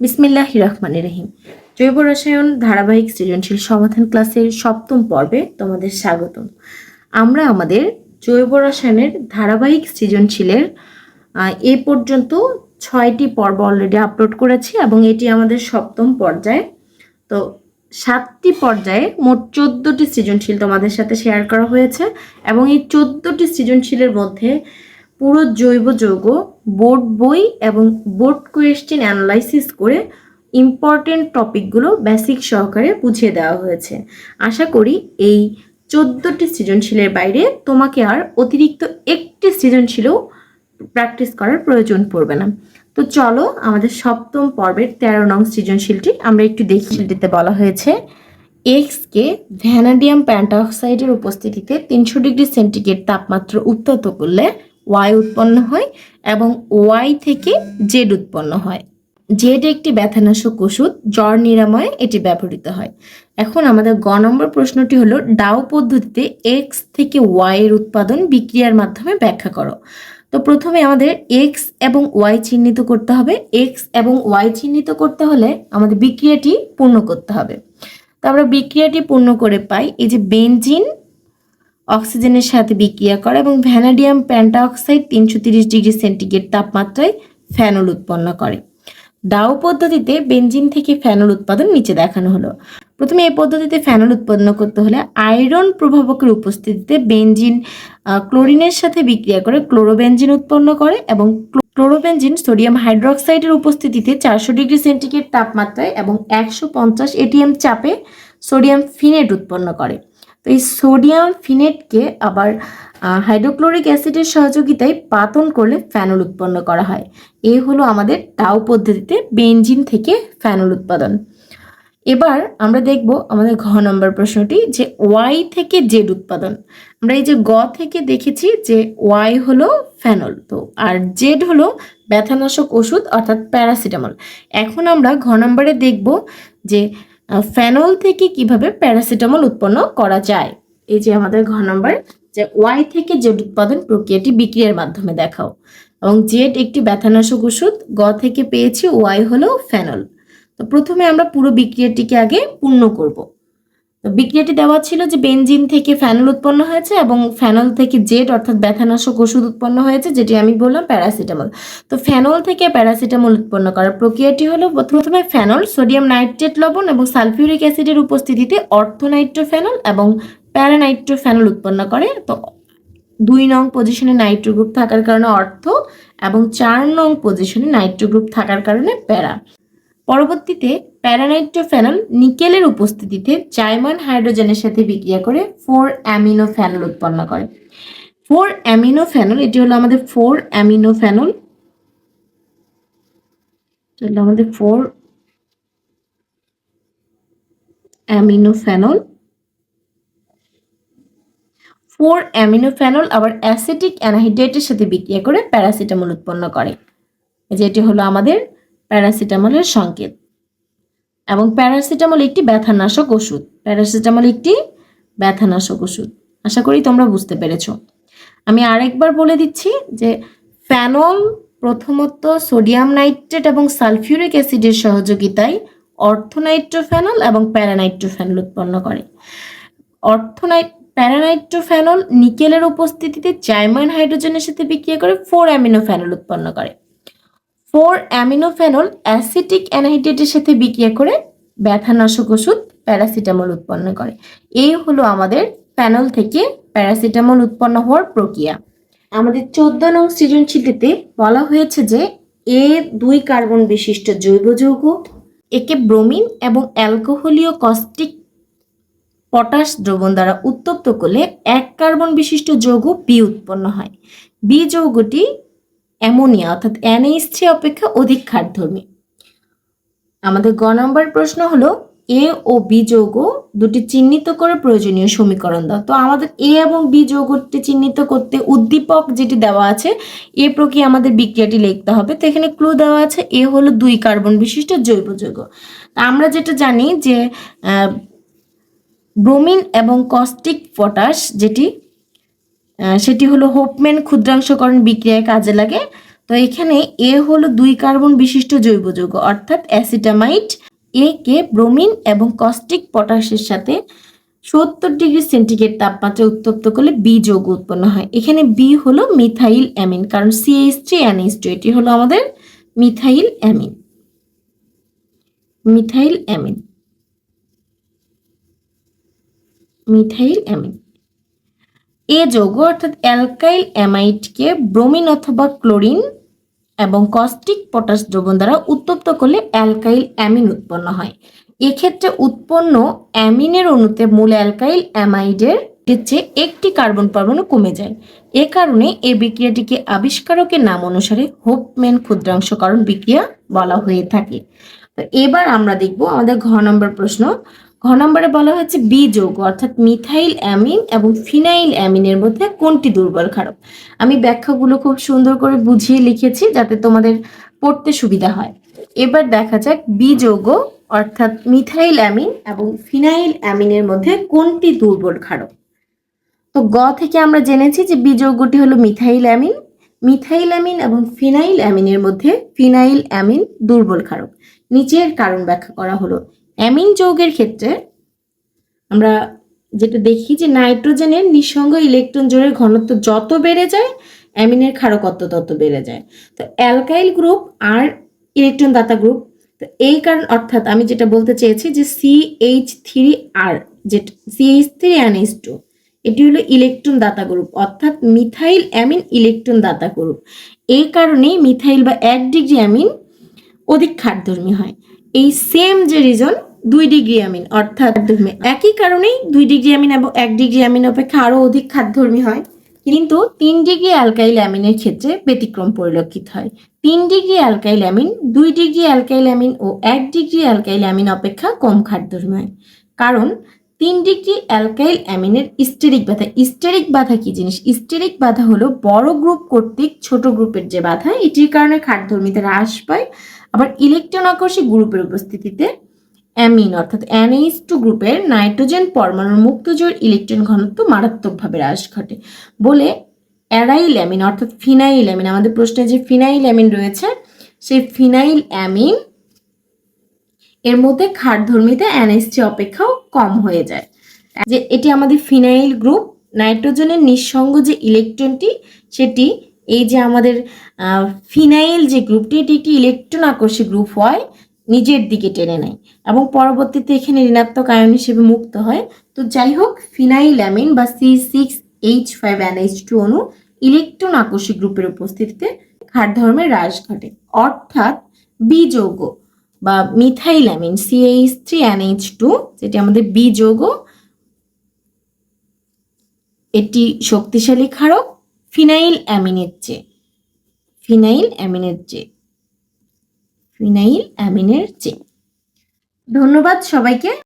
বিসমিল্লাহ রহমান রহিম। জৈব রসায়ন ধারাবাহিক সৃজনশীল সমাধান ক্লাসের সপ্তম পর্বে তোমাদের স্বাগতম। আমরা আমাদের জৈব রসায়নের ধারাবাহিক সৃজনশীলের এ পর্যন্ত ছয়টি পর্ব অলরেডি আপলোড করেছি এবং এটি আমাদের সপ্তম পর্যায়ে। তো সাতটি পর্যায়ে মোট চোদ্দোটি সৃজনশীল তোমাদের সাথে শেয়ার করা হয়েছে এবং এই চোদ্দোটি সৃজনশীলের মধ্যে পুরো জৈব যৌগ, বোর্ড বই এবং বোর্ড কোয়েশ্চেন অ্যানালাইসিস করে ইম্পর্টেন্ট টপিকগুলো বেসিক সহকারে বুঝিয়ে দেওয়া হয়েছে। আশা করি এই চোদ্দোটি সৃজনশীলের বাইরে তোমাকে আর অতিরিক্ত একটি সৃজনশীলও প্র্যাকটিস করার প্রয়োজন পড়বে না। তো চলো আমাদের সপ্তম পর্বের তেরো নং সৃজনশীলটি আমরা একটু দেখি। সেটিতে বলা হয়েছে এক্সকে ভ্যানাডিয়াম প্যান্টাঅক্সাইডের উপস্থিতিতে তিনশো ডিগ্রি সেন্টিগ্রেড তাপমাত্রা উত্তপ্ত করলে ওয়াই উৎপন্ন হয় এবং ওয়াই থেকে জেড উৎপন্ন হয়। জেড একটি ব্যথানাশক ওষুধ, জ্বর নিরাময়ে এটি ব্যবহৃত হয়। এখন আমাদের গ নম্বর প্রশ্নটি হলো ডাও পদ্ধতিতে এক্স থেকে ওয়াই এর উৎপাদন বিক্রিয়ার মাধ্যমে ব্যাখ্যা করো। তো প্রথমে আমাদের এক্স এবং ওয়াই চিহ্নিত করতে হবে। এক্স এবং ওয়াই চিহ্নিত করতে হলে আমাদের বিক্রিয়াটি পূর্ণ করতে হবে। তো আমরা বিক্রিয়াটি পূর্ণ করে পাই, এই যে বেনজিন অক্সিজেনের সাথে বিক্রিয়া করে এবং ভ্যানাডিয়াম প্যান্টাঅক্সাইড তিনশো তিরিশ ডিগ্রি সেন্টিগ্রেড তাপমাত্রায় ফ্যানল উৎপন্ন করে। ডাও পদ্ধতিতে বেঞ্জিন থেকে ফ্যানল উৎপাদন নিচে দেখানো হলো। প্রথমে এই পদ্ধতিতে ফ্যানল উৎপন্ন করতে হলে আয়রন প্রভাবকের উপস্থিতিতে বেঞ্জিন ক্লোরিনের সাথে বিক্রিয়া করে ক্লোরোবেঞ্জিন উৎপন্ন করে এবং ক্লো- ক্লোরোবেনজিন সোডিয়াম হাইড্রোক্সাইডের উপস্থিতিতে চারশো ডিগ্রি সেন্টিগ্রেড তাপমাত্রায় এবং একশো পঞ্চাশ এটিএম চাপে সোডিয়াম ফিনেট উৎপন্ন করে। তো এই সোডিয়াম ফিনেটকে আবার হাইড্রোক্লোরিক অ্যাসিডের সহযোগিতায় পাতন করলে ফ্যানল উৎপন্ন করা হয়। এই হলো আমাদের টাও পদ্ধতিতে বেঞ্জিন থেকে ফ্যানল উৎপাদন। এবার আমরা দেখব আমাদের ঘ নম্বর প্রশ্নটি যে ওয়াই থেকে জেড উৎপাদন। আমরা এই যে গ থেকে দেখেছি যে ওয়াই হলো ফ্যানল, তো আর জেড হলো ব্যথানাশক ওষুধ অর্থাৎ প্যারাসিটামল। এখন আমরা ঘ নম্বরে দেখব যে আহ, ফ্যানল থেকে কীভাবে প্যারাসিটামল উৎপন্ন করা যায়? এই যে আমাদের ঘ নম্বর যে ওয়াই থেকে জেড উৎপাদন প্রক্রিয়াটি বিক্রিয়ার মাধ্যমে দেখাও। এবং জেড একটি ব্যথানাশক ওষুধ গ থেকে পেয়েছি ওয়াই হলো ফ্যানল তো প্রথমে আমরা পুরো বিক্রিয়াটিকে আগে পূর্ণ করব। তো বিক্রিয়াটি দেওয়া ছিল যে বেনজিন থেকে ফ্যানল উৎপন্ন হয়েছে এবং ফ্যানল থেকে জেট, অর্থাৎ ব্যথানাশক ওষুধ উৎপন্ন হয়েছে, যেটি আমি বললাম প্যারাসিটামল। তো ফ্যানল থেকে প্যারাসিটামল উৎপন্ন করার প্রক্রিয়াটি হলো প্রথমে ফ্যানল, সোডিয়াম নাইট্রেট লবণ এবং সালফিউরিক অ্যাসিডের উপস্থিতিতে অর্থোনাইট্রোফ্যানল এবং প্যারানাইট্রোফ্যানল উৎপন্ন করে। তো দুই নং পজিশনে নাইট্রো গ্রুপ থাকার কারণে অর্থ এবং চার নং পজিশনে নাইট্রো গ্রুপ থাকার কারণে প্যারা। পরবর্তীতে প্যারানাইট্রোফেনল নিকেলের উপস্থিতিতে জাইমান হাইড্রোজেনের সাথে বিক্রিয়া করে ফোর অ্যামিনো ফ্যানল উৎপন্ন করে। ফোর অ্যামিনো ফ্যানল এটি হলো আমাদের ফোর অ্যামিনো ফ্যানল হলো আমাদের four amino phenol four amino phenol আবার অ্যাসিটিক অ্যানাহাইড্রেটের সাথে বিক্রিয়া করে প্যারাসিটামল উৎপন্ন করে। যেটি হলো আমাদের প্যারাসিটামলের সংকেত। এবং প্যারাসিটামল একটি ব্যথানাশক ওষুধ। প্যারাসিটামল একটি ব্যথানাশক ওষুধ। আশা করি তোমরা বুঝতে পেরেছ। আমি আরেকবার বলে দিচ্ছি যে ফ্যানল প্রথমত সোডিয়াম নাইট্রেট এবং সালফিউরিক অ্যাসিডের সহযোগিতায় অর্থোনাইট্রোফ্যানল এবং প্যারানাইট্রোফ্যানল উৎপন্ন করে। অর্থোনাইট প্যারানাইট্রোফ্যানল নিকেলের উপস্থিতিতে জাইমান হাইড্রোজেনের সাথে বিক্রিয়া করে ফোর অ্যামিনোফ্যানল উৎপন্ন করে। ফোর অ্যামিনোফেনল অ্যাসিটিক অ্যানহাইড্রেটের সাথে বিক্রিয়া করে ব্যথানাশক ওষুধ প্যারাসিটামল উৎপন্ন করে। এই হলো আমাদের ফ্যানল থেকে প্যারাসিটামল উৎপন্ন হওয়ার প্রক্রিয়া। আমাদের চোদ্দ নং সৃজনশীলটিতে বলা হয়েছে যে এ দুই কার্বন বিশিষ্ট জৈব যৌগ, একে ব্রোমিন এবং অ্যালকোহলীয় কস্টিক পটাশ দ্রবণ দ্বারা উত্তপ্ত করলে এক কার্বন বিশিষ্ট যৌগ বি উৎপন্ন হয়। বি যৌগটি অ্যামোনিয়া অর্থাৎ NH3 থ্রি অপেক্ষা অধিক ক্ষারধর্মী আমাদের গ নম্বর প্রশ্ন হলো, এ ও বি যৌগ দুটি চিহ্নিত করে প্রয়োজনীয় সমীকরণ দাও। তো আমাদের এ এবং বি যৌগটি চিহ্নিত করতে উদ্দীপক যেটি দেওয়া আছে, এ প্রক্রিয়া আমাদের বিক্রিয়াটি লিখতে হবে। তো এখানে ক্লু দেওয়া আছে, এ হলো দুই কার্বন বিশিষ্ট জৈব যৌগ। আমরা যেটা জানি যে ব্রোমিন এবং কস্টিক পটাশ যেটি সেটি হলো হোপম্যান ক্ষুদ্রাংশকরণ বিক্রিয়ায় কাজে লাগে। তো এখানে এ হলো দুই কার্বন বিশিষ্ট জৈব যৌগ, অর্থাৎ অ্যাসিটামাইট, এ কে ব্রোমিন এবং কস্টিক পটাশের সাথে সত্তর ডিগ্রি সেন্টিগ্রেড তাপমাত্রায় উত্তপ্ত করলে বি যৌগ উৎপন্ন হয়। এখানে বি হলো মিথাইল অ্যামিন, কারণ সিএইচ থ্রি এনএইচ টু এটি হলো আমাদের methyl amine. Methyl amine. Methyl amine. A যৌগ অর্থাৎ অ্যালকাইল অ্যামাইডকে ব্রোমিন অথবা ক্লোরিন এবং কস্টিক পটাশ দ্রবণ দ্বারা উত্তপ্ত করলে অ্যালকাইল অ্যামিন উৎপন্ন হয়। এক্ষেত্রে উৎপন্ন অ্যামিনের অণুতে মূল অ্যালকাইল অ্যামাইডের চেয়ে একটি কার্বন পরমাণু কমে যায়। এ কারণে এই বিক্রিয়াটিকে আবিষ্কারকের নাম অনুসারে হোপম্যান ক্ষুদ্রাংশকরণ বিক্রিয়া বলা হয়ে থাকে। এবার আমরা দেখব আমাদের ঘ নম্বর প্রশ্ন ঘ নম্বরে বলা হয়েছে বি যৌগ অর্থাৎ মিথাইল অ্যামিন এবং ফিনাইল অ্যামিনের মধ্যে কোনটি দুর্বল ক্ষারক আমি ব্যাখ্যাগুলো খুব সুন্দর করে বুঝিয়ে লিখেছি যাতে তোমাদের পড়তে সুবিধা হয়। এবার দেখা যাক বি যৌগ অর্থাৎ মিথাইল অ্যামিন এবং ফিনাইল অ্যামিনের মধ্যে কোনটি দুর্বল ক্ষারক তো গ থেকে আমরা জেনেছি যে বি যৌগটি হলো মিথাইল অ্যামিন। মিথাইল অ্যামিন এবং ফিনাইল অ্যামিনের মধ্যে ফিনাইল অ্যামিন দুর্বল ক্ষারক নিচের কারণ ব্যাখ্যা করা হলো। অ্যামিন যৌগের ক্ষেত্রে আমরা যেটা দেখি যে নাইট্রোজেনের নিঃসঙ্গ ইলেকট্রন জোড়ের ঘনত্ব যত বেড়ে যায়, অ্যামিনের ক্ষারকত্ব তত বেড়ে যায়। তো অ্যালকাইল গ্রুপ আর ইলেকট্রন দাতা গ্রুপ, তো এই কারণ অর্থাৎ আমি যেটা বলতে চেয়েছি যে সি এইচ থ্রি আর যেটা C H three NH two এটি হলো ইলেকট্রন দাতা গ্রুপ, অর্থাৎ মিথাইল অ্যামিন ইলেকট্রন দাতা গ্রুপ। এই কারণেই মিথাইল বা এক ডিগ্রি অ্যামিন অধিক খাদ্যধর্মী হয়। এই সেম যে রিজন দুই ডিগ্রি অ্যামিন অর্থাৎ একই কারণেই দুই ডিগ্রি অ্যামিন এবং এক ডিগ্রি অ্যামিন অপেক্ষা আরও অধিক খাদ্যধর্মী হয়। কিন্তু তিন ডিগ্রি অ্যালকাইল অ্যামিনের ক্ষেত্রে ব্যতিক্রম পরিলক্ষিত হয়। তিন ডিগ্রি অ্যালকাইল অ্যামিন দুই ডিগ্রি অ্যালকাইল অ্যামিন ও এক ডিগ্রি অ্যালকাইল অ্যামিন অপেক্ষা কম খাদ্যধর্মী হয়। কারণ তিন ডিগ্রি অ্যালকাইল অ্যামিনের স্টেরিক বাধা স্টেরিক বাধা কি জিনিস? স্টেরিক বাধা হলো বড় গ্রুপ কর্তৃক ছোট গ্রুপের যে বাধা এটির কারণে খাদ্যধর্মিতা হ্রাস পায়। আবার ইলেকট্রন আকর্ষী গ্রুপের উপস্থিতিতে অ্যামিন, অর্থাৎ অ্যানএইচ টু গ্রুপের নাইট্রোজেন পরমাণুর মুক্ত জোর ইলেকট্রন ঘনত্ব মারাত্মকভাবে হ্রাস ঘটে। বলে অ্যারাইল অ্যামিন অর্থাৎ ফিনাইল অ্যামিন আমাদের প্রশ্নে যে ফিনাইল অ্যামিন রয়েছে, সেই ফিনাইল অ্যামিন এর মধ্যে ক্ষারধর্মিতা এনএসটি অপেক্ষাও কম হয়ে যায়। যে এটি আমাদের ফিনাইল গ্রুপ, নাইট্রোজেনের নিঃসঙ্গ যে ইলেকট্রনটি, সেটি এই যে আমাদের ফিনাইল যে গ্রুপটি, এটি একটি ইলেকট্রন আকর্ষী গ্রুপ হয় নিজের দিকে টেনে নেয় এবং পরবর্তীতে এখানে ঋণাত্মক আয়ন হিসেবে মুক্ত হয়। তো যাই হোক ফিনাইল অ্যামিন বা C six H five NH two অণু ইলেকট্রন আকর্ষী গ্রুপের উপস্থিতিতে ক্ষার ধর্মের হ্রাস ঘটে। অর্থাৎ বি যৌগ বা methyl amine CH three NH two যেটি আমাদের বি যৌগ এটি শক্তিশালী ক্ষারক ফিনাইল অ্যামিনের চেয়ে ফিনাইল অ্যামিনের চেয়ে। ফিনাইল অ্যামিনের চেন। ধন্যবাদ সবাইকে।